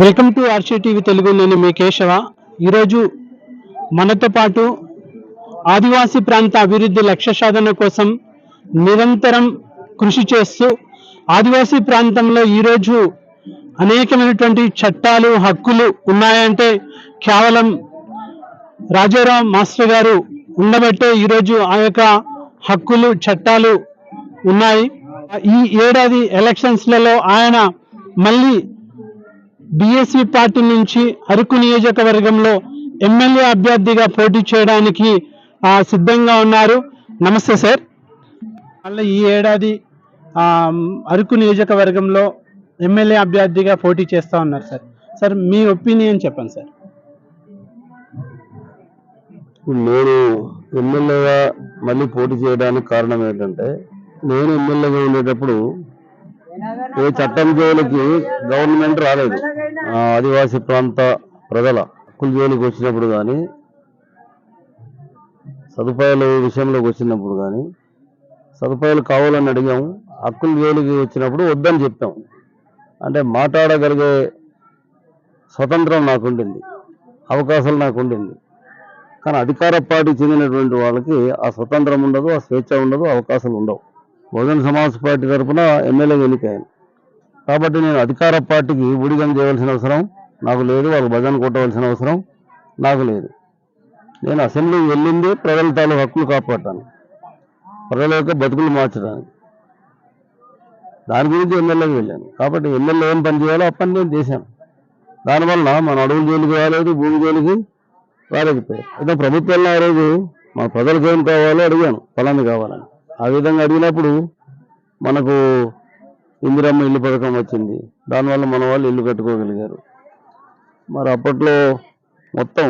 Welcome to ఆర్షీ TV Telugu నేను మీ కేశవ. ఈరోజు మనతో పాటు ఆదివాసీ ప్రాంత అభివృద్ధి లక్ష్య సాధన కోసం నిరంతరం కృషి చేస్తూ ఆదివాసీ ప్రాంతంలో ఈరోజు అనేకమైనటువంటి చట్టాలు హక్కులు ఉన్నాయంటే కేవలం రాజారాం మాస్టర్ గారు ఉండబట్టే ఈరోజు ఆ యొక్క హక్కులు చట్టాలు ఉన్నాయి. ఈ ఏడాది ఎలక్షన్స్లలో ఆయన మళ్ళీ బిఎస్పి పార్టీ నుంచి అరకు నియోజకవర్గంలో ఎమ్మెల్యే అభ్యర్థిగా పోటీ చేయడానికి సిద్ధంగా ఉన్నారు. నమస్తే సార్. మళ్ళీ ఈ ఏడాది అరకు నియోజకవర్గంలో ఎమ్మెల్యే అభ్యర్థిగా పోటీ చేస్తా ఉన్నారు సార్. సార్ మీ ఒపీనియన్ చెప్పండి సార్. నేను ఎమ్మెల్యేగా మళ్ళీ పోటీ చేయడానికి కారణం ఏంటంటే నేను ఎమ్మెల్యేగా ఉండేటప్పుడు ఏ చట్టం జోలికి గవర్నమెంట్ రాలేదు. ఆదివాసీ ప్రాంత ప్రజల హక్కుల జోలికి వచ్చినప్పుడు కానీ సదుపాయాల విషయంలోకి వచ్చినప్పుడు కానీ సదుపాయాలు కావాలని అడిగాము. హక్కుల జోలికి వచ్చినప్పుడు వద్దని చెప్పాము. అంటే మాట్లాడగలిగే స్వతంత్రం నాకు ఉండింది అవకాశాలు నాకు ఉండింది కానీ అధికార పార్టీ చెందినటువంటి వాళ్ళకి ఆ స్వతంత్రం ఉండదు ఆ స్వేచ్ఛ ఉండదు అవకాశాలు ఉండవు. బహుజన సమాజ్ పార్టీ తరఫున ఎమ్మెల్యేగా ఎన్నికయ్యాను కాబట్టి నేను అధికార పార్టీకి ఊడిగం చేయవలసిన అవసరం నాకు లేదు వాళ్ళు భజన కొట్టవలసిన అవసరం నాకు లేదు. నేను అసెంబ్లీకి వెళ్ళింది ప్రజల తాలూ హక్కులు కాపాడటానికి ప్రజల యొక్క బతుకులు మార్చడానికి దాని గురించి ఎమ్మెల్యేకి వెళ్ళాను. కాబట్టి ఎమ్మెల్యే ఏం పని చేయాలో ఆ పని నేను చేశాను. దానివల్ల మన అడవులు జోలికి రాలేదు భూమి జోలికి రాలేకపోయాయి అయితే ప్రభుత్వంలో ఆ రోజు మా ప్రజలకు ఏం కావాలో అడిగాను ఫలాన్ని కావాలని. ఆ విధంగా అడిగినప్పుడు మనకు ఇందిరమ్మ ఇల్లు పథకం వచ్చింది. దానివల్ల మన వాళ్ళు ఇల్లు కట్టుకోగలిగారు. మరి అప్పట్లో మొత్తం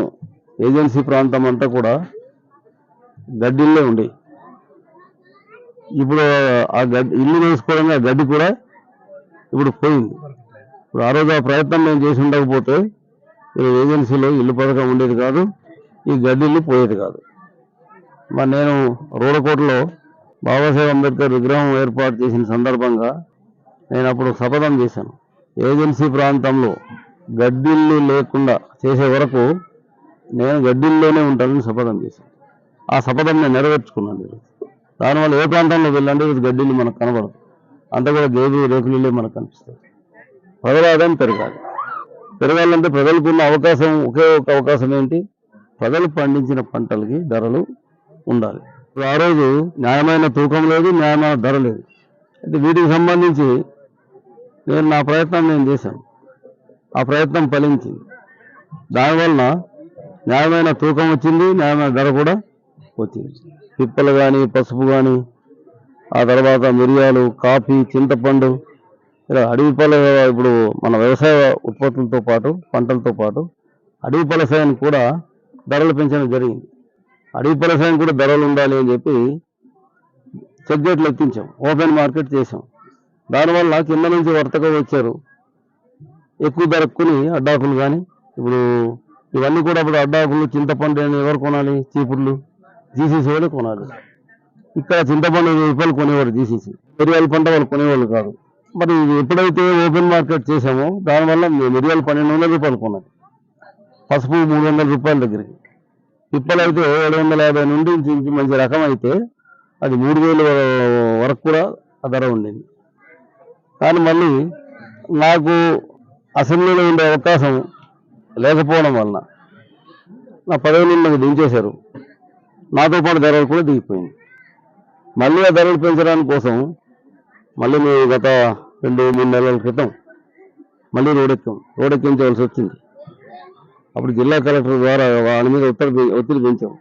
ఏజెన్సీ ప్రాంతం అంతా కూడా గడ్డిల్లే ఉండి. ఇప్పుడు ఆ గడ్డి ఇల్లు వేసుకోవడంగా గడ్డి కూడా ఇప్పుడు పోయింది. ఇప్పుడు ఆ రోజు ఆ ప్రయత్నం మేము చేసి ఉండకపోతే ఈ ఏజెన్సీలో ఇల్లు పథకం ఉండేది కాదు ఈ గడ్డిల్లు పోయేది కాదు. మరి నేను రోడకోటలో బాబాసాహెబ్ అంబేద్కర్ విగ్రహం ఏర్పాటు చేసిన సందర్భంగా నేను అప్పుడు శపథం చేశాను. ఏజెన్సీ ప్రాంతంలో గడ్డిల్లు లేకుండా చేసే వరకు నేను గడ్డిల్లోనే ఉంటానని శపథం చేశాను. ఆ శపథం నేను నెరవేర్చుకున్నాను ఈరోజు. దానివల్ల ఏ ప్రాంతంలో వెళ్ళండి ఇది గడ్డిల్లు మనకు కనబడదు. అంత కూడా గేదె రేకులే మనకు కనిపిస్తుంది ప్రజల ఆదాయం పెరగాలి. పెరగాలంటే ప్రజలకు ఉన్న అవకాశం ఒకే ఒక అవకాశం ఏంటి? ప్రజలు పండించిన పంటలకి ధరలు ఉండాలి. ఆ రోజు న్యాయమైన తూకం లేదు న్యాయమైన ధర లేదు. అయితే వీటికి సంబంధించి నేను నా ప్రయత్నం నేను చేశాను. ఆ ప్రయత్నం ఫలించింది. దానివలన న్యాయమైన తూకం వచ్చింది న్యాయమైన ధర కూడా వచ్చింది. పిప్పలు కానీ పసుపు కానీ ఆ తర్వాత మిరియాలు కాఫీ చింతపండు ఇలా అడవి పళ్ళ ఇప్పుడు మన వ్యవసాయ ఉత్పత్తులతో పాటు పంటలతో పాటు అడవి పలసాయానికి కూడా ధరలు పెంచడం జరిగింది. అడవి పలసాయం కూడా ధరలు ఉండాలి అని చెప్పి చెక్ గేట్లు ఎక్కించాం ఓపెన్ మార్కెట్ చేసాం దానివల్ల కింద నుంచి వర్తకం వచ్చారు. ఎక్కువ ధరక్కుని అడ్డాకులు కానీ ఇప్పుడు ఇవన్నీ కూడా ఇప్పుడు అడ్డాకులు చింతపండు అని ఎవరు కొనాలి? చీపుర్లు జీసీసీ వాళ్ళు కొనాలి. ఇక్కడ చింతపండు రూపాయలు కొనేవారు జీసీసీ మిరియాల పంట వాళ్ళు కొనేవాళ్ళు కాదు. మరి ఇది ఎప్పుడైతే ఓపెన్ మార్కెట్ చేసామో దానివల్ల మిరియాలు పన్నెండు వందల రూపాయలు కొన్నది పసుపు మూడు వందల రూపాయల దగ్గరికి. పిప్పలు అయితే ఏడు వందల యాభై నుండి మంచి రకం అయితే అది మూడు వేల వరకు కూడా ఆ ధర ఉండింది. కానీ మళ్ళీ నాకు అసెంబ్లీలో ఉండే అవకాశం లేకపోవడం వలన నా పదవి నుండి నాకు దించేశారు. నాతో పాటు ధరలు కూడా దిగిపోయింది. మళ్ళీ ఆ ధరలు పెంచడానికి కోసం మళ్ళీ మేము గత రెండు మూడు నెలల క్రితం మళ్ళీ రోడెక్కాం. రోడెక్కించవలసి వచ్చింది. అప్పుడు జిల్లా కలెక్టర్ ద్వారా వాళ్ళ మీద ఒత్తిడి ఒత్తిడి పెంచాం.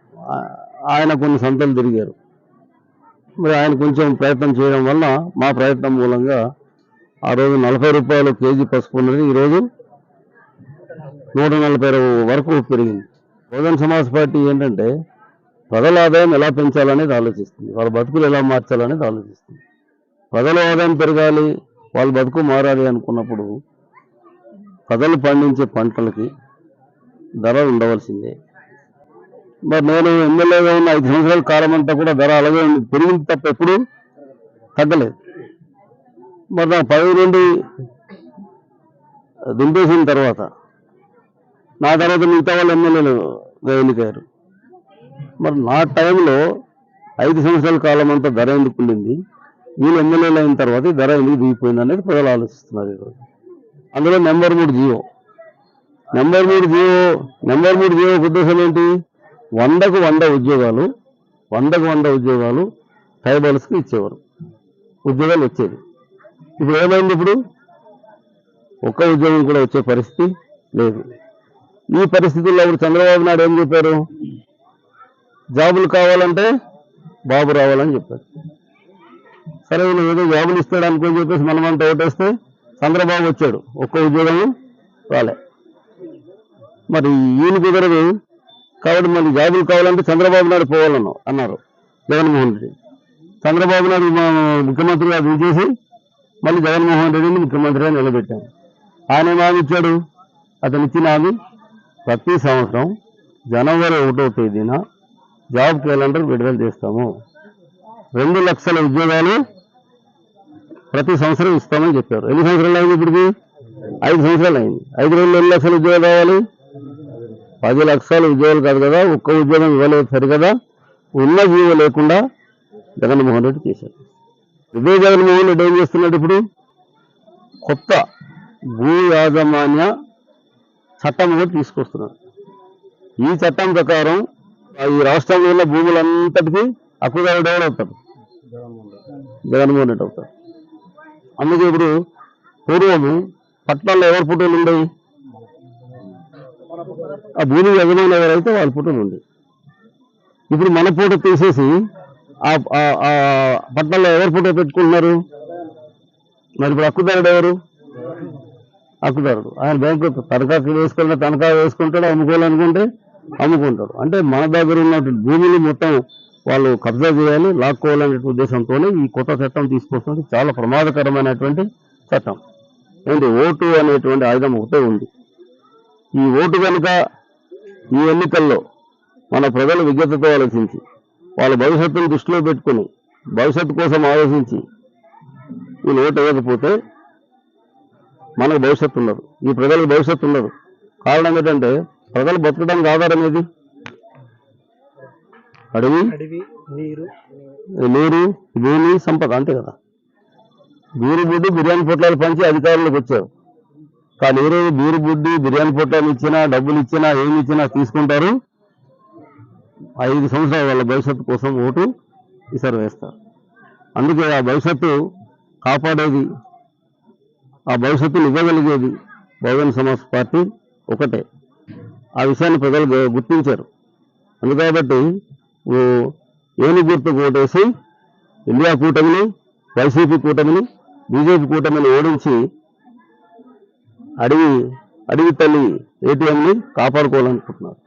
ఆయన కొన్ని సంతలు తిరిగారు. మరి ఆయన కొంచెం ప్రయత్నం చేయడం వల్ల మా ప్రయత్నం మూలంగా ఆ రోజు నలభై రూపాయలు కేజీ పసుపు ఉన్నది ఈరోజు నూట నలభై వరకు పెరిగింది. బహుజన సమాజ్ పార్టీ ఏంటంటే ప్రజల ఆదాయం ఎలా పెంచాలనేది ఆలోచిస్తుంది. వాళ్ళ బతుకులు ఎలా మార్చాలనేది ఆలోచిస్తుంది. ప్రజల ఆదాయం పెరగాలి వాళ్ళ బతుకు మారాలి అనుకున్నప్పుడు ప్రజలు పండించే పంటలకి ధర ఉండవలసిందే. మరి నేను ఎమ్మెల్యేగా ఉన్న ఐదు సంవత్సరాల కాలం అంతా కూడా ధర అలాగే ఉంది. పెరిగింది తప్ప ఎప్పుడు తగ్గలేదు. మరి నా పదవి నుండి దింపేసిన తర్వాత నా తర్వాత మిగతా వాళ్ళు ఎమ్మెల్యేలు ఎన్నికయ్యారు. మరి నా టైంలో ఐదు సంవత్సరాల కాలం అంతా ధర ఎందుకు ఉండింది? వీళ్ళు ఎమ్మెల్యేలు అయిన తర్వాత ధర ఎందుకు దిగిపోయింది అనేది ప్రజలు ఆలోచిస్తున్నారు ఈరోజు. అందులో నెంబర్ మూడు జియో. నెంబర్ మూడు జియో నెంబర్ మూడు జియో ఉద్దేశం ఏంటి? వందకు వంద ఉద్యోగాలు వందకు వంద ఉద్యోగాలు ట్రైబల్స్కి ఇచ్చేవారు. ఉద్యోగాలు వచ్చేది ఇప్పుడు ఏమైంది ఇప్పుడు? ఒక్క ఉద్యోగం కూడా వచ్చే పరిస్థితి లేదు. ఈ పరిస్థితుల్లో ఇప్పుడు చంద్రబాబు నాయుడు ఏం చెప్పారు? జాబులు కావాలంటే బాబు రావాలని చెప్పారు. సరే వీళ్ళు ఏదో జాబులు ఇస్తాడు అనుకొని చెప్పేసి మనమంతా ఓటేస్తే చంద్రబాబు వచ్చాడు. ఒక్క ఉద్యోగం రాలే. మరి ఈయన కుదరదు. కాబట్టి మరి జాబులు కావాలంటే చంద్రబాబు నాయుడు పోవాలన్నావు అన్నారు జగన్మోహన్ రెడ్డి. చంద్రబాబు నాయుడు మా ముఖ్యమంత్రిగా చేసి మళ్ళీ జగన్మోహన్ రెడ్డిని ముఖ్యమంత్రిగా నిలబెట్టాను ఆయన ఏం ఇచ్చాడు అతను ఇచ్చిన హామీ ప్రతి సంవత్సరం జనవరి ఒకటో తేదీన జాబ్ క్యాలెండర్ విడుదల చేస్తాము. రెండు లక్షల ఉద్యోగాలు ప్రతి సంవత్సరం ఇస్తామని చెప్పారు. ఎన్ని సంవత్సరాలు అయింది ఇప్పటికి? ఐదు సంవత్సరాలు అయింది. ఐదు రోజులు ఎన్ని లక్షల ఉద్యోగాలు కావాలి పది లక్షల ఉద్యోగాలు కాదు కదా ఒక్క ఉద్యోగం ఇవ్వలేదు సరికదా ఉన్న జీవో లేకుండా జగన్మోహన్ రెడ్డి చేశారు. ఇదే జగన్మోహన్ రెడ్డి ఏం చేస్తున్నాడు ఇప్పుడు? కొత్త భూ యాజమాన్య చట్టం కూడా తీసుకొస్తున్నాడు. ఈ చట్టం ప్రకారం ఆ ఈ రాష్ట్రంలో ఉన్న భూములంతటికీ హక్కుదారుడు ఎవరు అవుతాడు జగన్మోహన్ రెడ్డి అవుతాడు అందుకే ఇప్పుడు పూర్వము పట్టణాల్లో ఎవరి ఫోటోలు ఉండేవి? ఆ భూమి యజమాని ఎవరైతే వాళ్ళ ఫోటోలు ఉండేవి. ఇప్పుడు మన ఫోటో తీసేసి ఆ ఎవరు ఫోటో పెట్టుకుంటున్నారు? మరి ఇప్పుడు హక్కుదారుడు ఎవరు? హక్కుదారుడు. ఆయన బ్యాంకు తనఖాకి వేసుకుంటే తనఖా వేసుకుంటాడు అమ్ముకోవాలనుకుంటే అమ్ముకుంటాడు. అంటే మన దగ్గర ఉన్నటువంటి భూమిని మొత్తం వాళ్ళు కబ్జా చేయాలి లాక్కోవాలనే ఉద్దేశంతోనే ఈ కొత్త చట్టం తీసుకొస్తుంది చాలా ప్రమాదకరమైనటువంటి చట్టం. ఏంటి? ఓటు అనేటువంటి ఆయుధం ఒకటే ఉంది. ఈ ఓటు కనుక ఈ ఎన్నికల్లో మన ప్రజలు విజ్ఞతతో ఆలోచించి వాళ్ళ భవిష్యత్తును దృష్టిలో పెట్టుకుని భవిష్యత్తు కోసం ఆలోచించి వీళ్ళు ఓటు వేయకపోతే మనకు భవిష్యత్తు ఉండదు. ఈ ప్రజలకు భవిష్యత్తు ఉండదు. కారణం ఏంటంటే ప్రజలు బతకడానికి ఆధారం ఏది? అడవి నీరు. భూమి సంపద అంతే కదా. బీరు బుడ్డి బిర్యానీ పొట్లాలు పంచి అధికారులకు వచ్చారు. కానీ ఈ రోజు బీరు బుడ్డి బిర్యానీ పొట్లాలు ఇచ్చినా డబ్బులు ఇచ్చినా ఏమి ఇచ్చినా తీసుకుంటారు? ఐదు సంవత్సరాల వాళ్ళ భవిష్యత్తు కోసం ఓటు ఈసారి వేస్తారు. అందుకే ఆ భవిష్యత్తు కాపాడేది ఆ భవిష్యత్తును ఇవ్వగలిగేది బహుజన సమాజ్ పార్టీ ఒకటే. ఆ విషయాన్ని ప్రజలు గుర్తించారు. అందుకాబట్టి ఓ ఏను గుర్తు ఓటేసి ఇండియా కూటమిని వైసీపీ కూటమిని బీజేపీ కూటమిని ఓడించి అడవి అడవి తల్లి ఏటీఎంని కాపాడుకోవాలనుకుంటున్నారు.